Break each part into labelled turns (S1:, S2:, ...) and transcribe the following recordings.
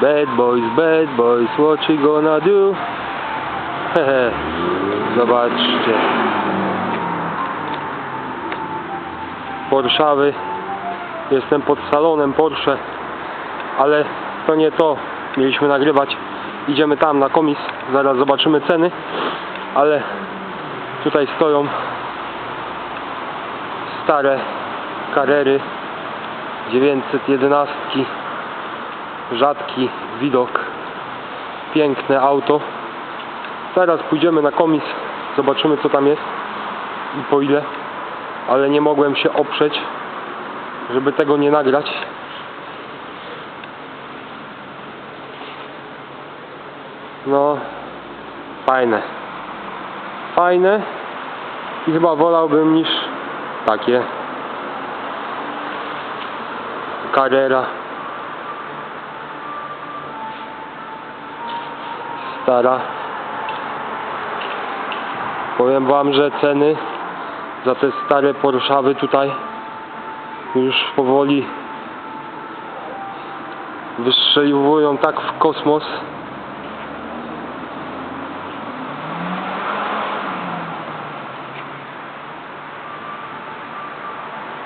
S1: Bad boys, bad boys, what you gonna do? Hehe, zobaczcie. Porszawy. Jestem pod salonem Porsche, ale to nie to mieliśmy nagrywać. Idziemy tam na komis, zaraz zobaczymy ceny, ale tutaj stoją stare karery 911 rzadki widok. Piękne auto. Teraz pójdziemy na komis. Zobaczymy co tam jest i po ile. Ale nie mogłem się oprzeć żeby tego nie nagrać. No fajne. Fajne i chyba wolałbym niż takie. Carrera stara powiem wam, że ceny za te stare Porschawy tutaj już powoli wystrzeliwują tak w kosmos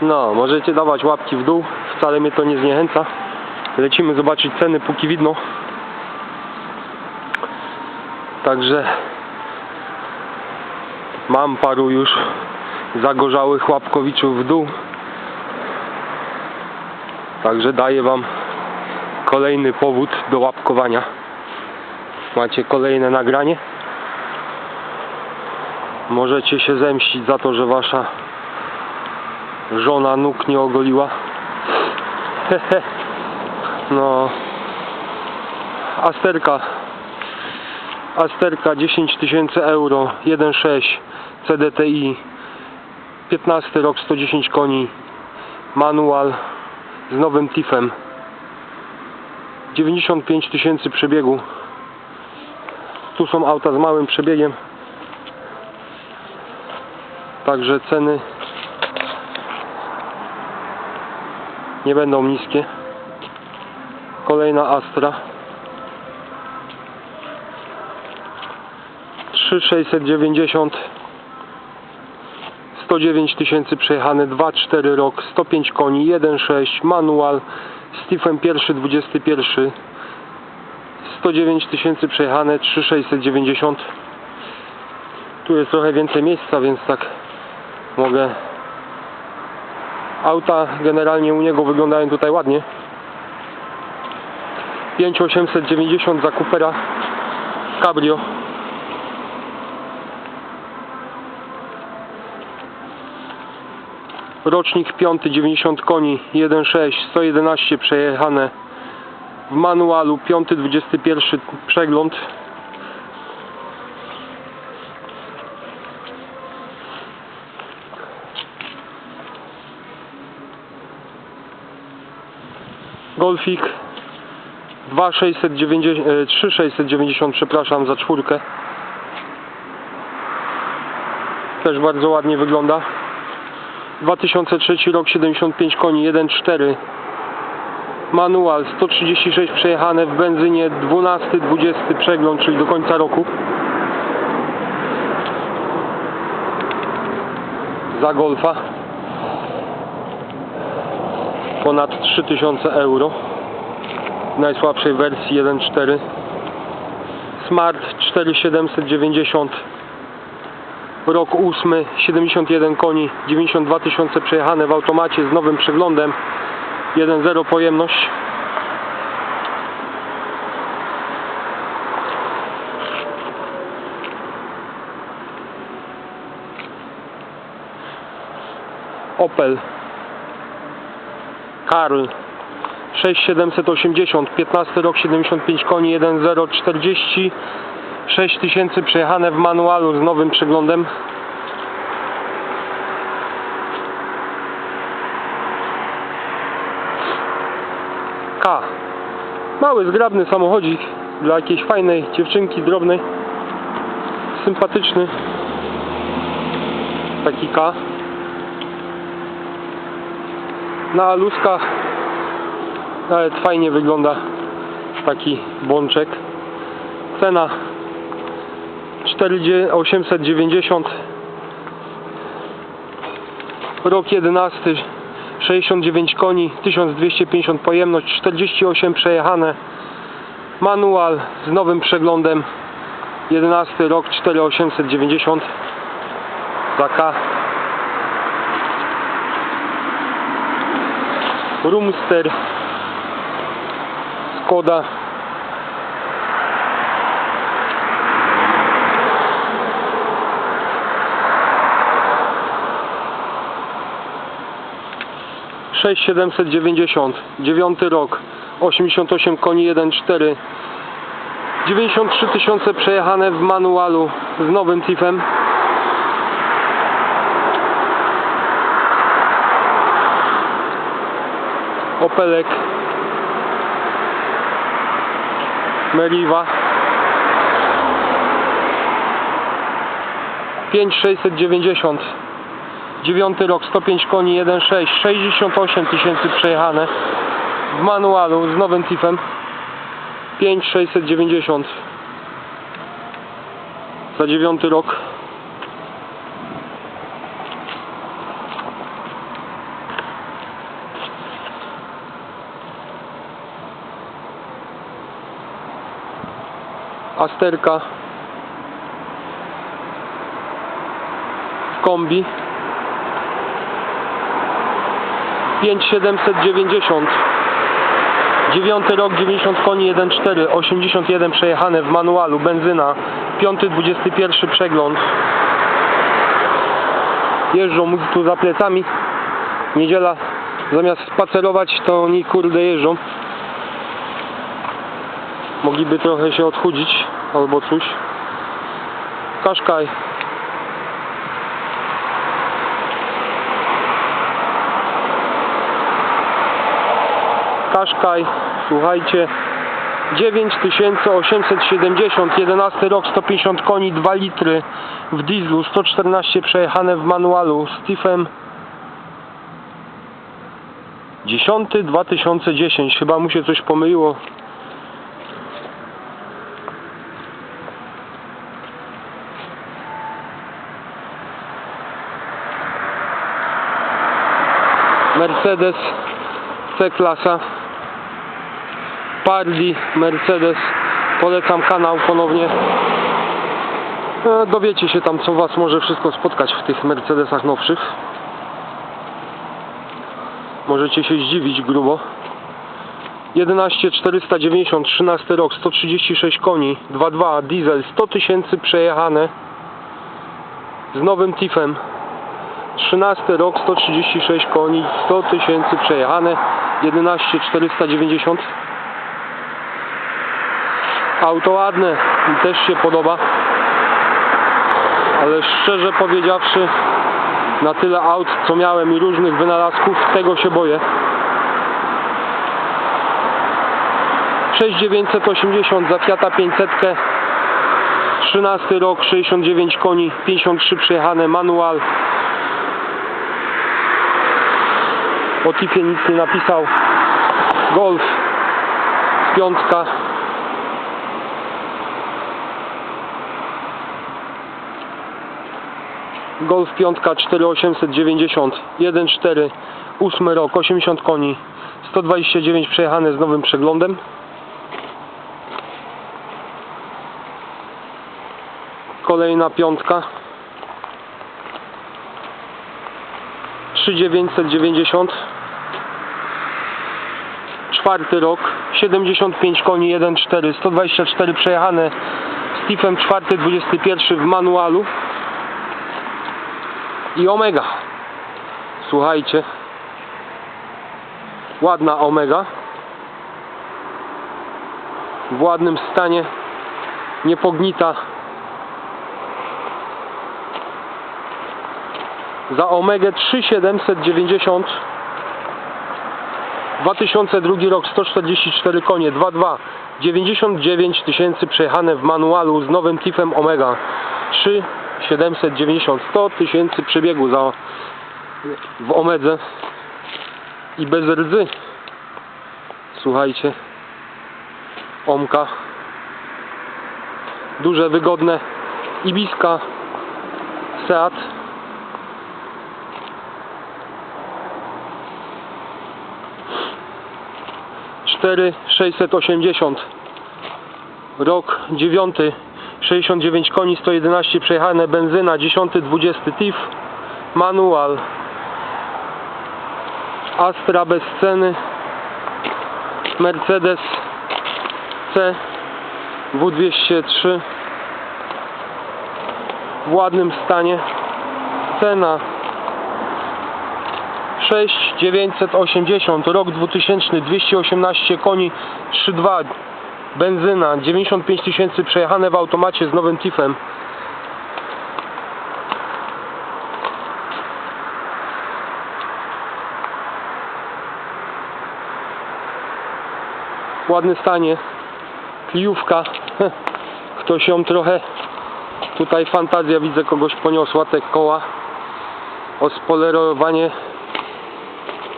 S1: No, możecie dawać łapki w dół, wcale mnie to nie zniechęca. Lecimy zobaczyć ceny póki widno. Także mam paru już zagorzałych łapkowiczów w dół. Także daję wam kolejny powód do łapkowania. Macie kolejne nagranie. Możecie się zemścić za to, że wasza żona nóg nie ogoliła. no. Asterka. Asterka 10 tysięcy euro. 1.6 CDTI. 15 rok 110 koni. Manual z nowym TIFem. 95 tysięcy przebiegu. Tu są auta z małym przebiegiem. Także ceny nie będą niskie. Kolejna Astra. 3690 109 tysięcy przejechane 2.4 rok 105 koni 1.6 manual Stephen pierwszy 21 109 tysięcy przejechane 3690 tu jest trochę więcej miejsca więc tak mogę. Auta generalnie u niego wyglądają tutaj ładnie. 5890 za Coopera Cabrio rocznik 5 90 koni 1.6 111 przejechane w manualu 5 21 przegląd. Golfik 2690, e, 3690 przepraszam za czwórkę. Też bardzo ładnie wygląda 2003 rok 75 koni 1.4 manual 136 przejechane w benzynie 12-20 przegląd czyli do końca roku. Za golfa. Ponad 3000 euro. W najsłabszej wersji 1.4 Smart 4790 rok 8 71 koni 92 tysiące przejechane w automacie z nowym przeglądem. 1.0 pojemność. Opel. Karl. 6780 15 rok 75 koni 1.0 40 6 tysięcy przejechane w manualu z nowym przeglądem. K. Mały zgrabny samochodzik dla jakiejś fajnej dziewczynki drobnej. Sympatyczny. Taki K. Na luskach nawet fajnie wygląda taki bączek. Cena 4890 Rok 11 69 koni 1250 pojemność 48 przejechane. Manual z nowym przeglądem. 11 rok 4890 za K. Roomster Skoda sześć siedemset dziewięćdziesiąt. Dziewiąty rok. Osiemdziesiąt osiem koni jeden cztery. 93 tysiące przejechane w manualu z nowym tifem Opelek. Meriva 5690 Dziewiąty rok 105 koni 1.6 68 tysięcy przejechane w manualu z nowym tifem 5690 za dziewiąty rok. Asterka. W kombi 5790 Dziewiąty rok 90 koni 1.4 81 przejechane w manualu benzyna Piąty 21 przegląd. Jeżdżą tu za plecami. Niedziela zamiast spacerować to oni kurde jeżdżą. Mogliby trochę się odchudzić albo coś. Kaszkaj Kaszkaj, słuchajcie 9870, 11 rok, 150 koni, 2 litry w dieslu, 114 przejechane w manualu. Z Tiffem 10 2010, chyba mu się coś pomyliło. Mercedes C-klasa Parli Mercedes. Polecam kanał ponownie. E, dowiecie się tam co was może wszystko spotkać w tych Mercedesach nowszych. Możecie się zdziwić grubo. 11 490 13 rok 136 koni 2.2 diesel 100 tysięcy przejechane. Z nowym Tiffem 13 rok 136 koni 100 tysięcy przejechane. 11 490 auto ładne. Mi też się podoba. Ale szczerze powiedziawszy na tyle aut co miałem i różnych wynalazków tego się boję. 6980 za Fiata 500 13 rok 69 koni 53 przejechane manual. O tipie nic nie napisał. Golf. Piątka Golf piątka 4890 1.4 8 rok 80 koni 129 przejechane z nowym przeglądem. Kolejna piątka. 3990 czwarty rok 75 koni 1.4 124 przejechane. Z Tiffem czwarty 21 w manualu i Omega. Słuchajcie. Ładna Omega. W ładnym stanie. Niepognita. Za Omegę 3790 2002 rok 144 konie. 2.2 99 tysięcy przejechane w manualu z nowym Tiffem Omega 3790 100 tysięcy przebiegu za w Omedze i bez rdzy słuchajcie Omka. Duże, wygodne Ibiska Seat. Cztery sześćset osiemdziesiąt. Rok dziewiąty 69 koni 111 przejechane benzyna 10 20 TIF manual. Astra bez ceny Mercedes C W203 w ładnym stanie cena 6980 rok 2000 218 koni 3.2 benzyna 95 tysięcy przejechane w automacie z nowym TIF-em w ładnym stanie. Kliówka ktoś ją trochę tutaj fantazja widzę kogoś poniosła te koła. Ospolerowanie.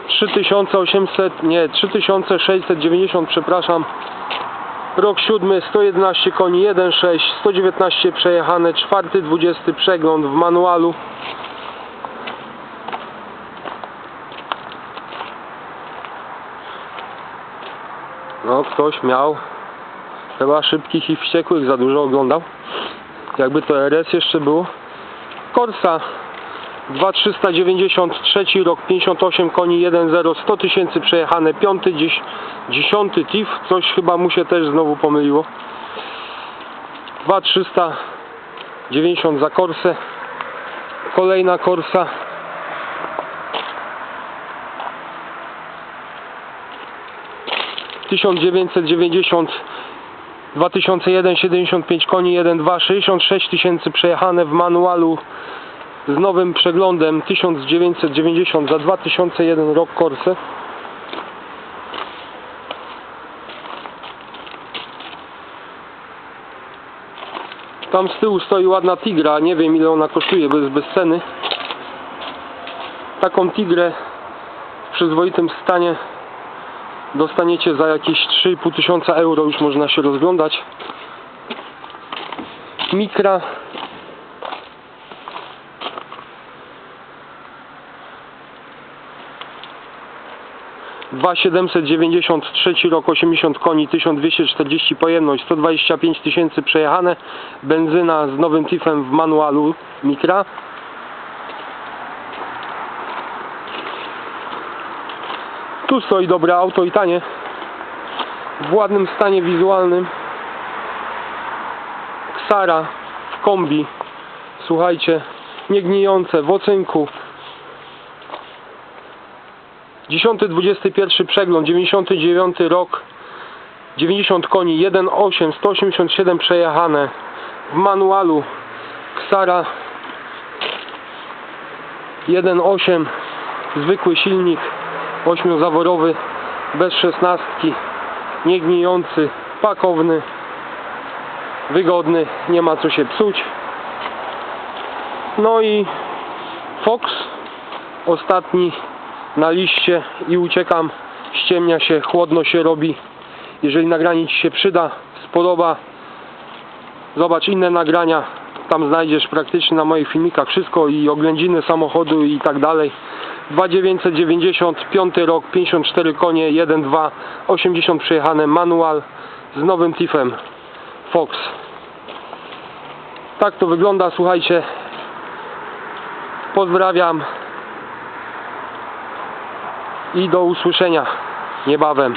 S1: 3800 nie 3690 przepraszam Rok 7, 111 koni, 1.6, 119 przejechane, 4, 20 przegląd w manualu. No, ktoś miał chyba szybkich i wściekłych, za dużo oglądał. Jakby to RS jeszcze było. Corsa 2393 rok 58 koni 1.0 100 tysięcy przejechane 5 dziś, 10 TIF. Coś chyba mu się też znowu pomyliło. 2390 za Corsę kolejna Corsa tysiąc dziewięćset dziewięćdziesiąt 2001 75 koni 1.2 66 tysięcy przejechane w manualu z nowym przeglądem 1990 za 2001 rok Corse. Tam z tyłu stoi ładna tigra. Nie wiem ile ona kosztuje bo jest bez ceny. Taką tigrę w przyzwoitym stanie dostaniecie za jakieś 3,5 tysiąca euro. Już można się rozglądać. Mikra 2793 rok 80 koni 1240 pojemność 125 tysięcy przejechane benzyna z nowym TIF-em w manualu mikra tu stoi dobre auto i tanie w ładnym stanie wizualnym. Ksara w kombi słuchajcie niegnijące w ocynku 10-21 przegląd, 99 rok, 90 koni, 1.8, 187 przejechane. W manualu Ksara 1.8 zwykły silnik 8-zaworowy bez szesnastki niegnijący, pakowny wygodny, nie ma co się psuć. No i Fox ostatni na liście i uciekam. Ściemnia się, chłodno się robi. Jeżeli nagranie Ci się przyda, spodoba. Zobacz inne nagrania. Tam znajdziesz praktycznie na moich filmikach wszystko i oględziny samochodu i tak dalej. 2995 rok 54 konie 1.2 80 przejechane manual z nowym TIF-em Fox. Tak to wygląda słuchajcie. Pozdrawiam i do usłyszenia niebawem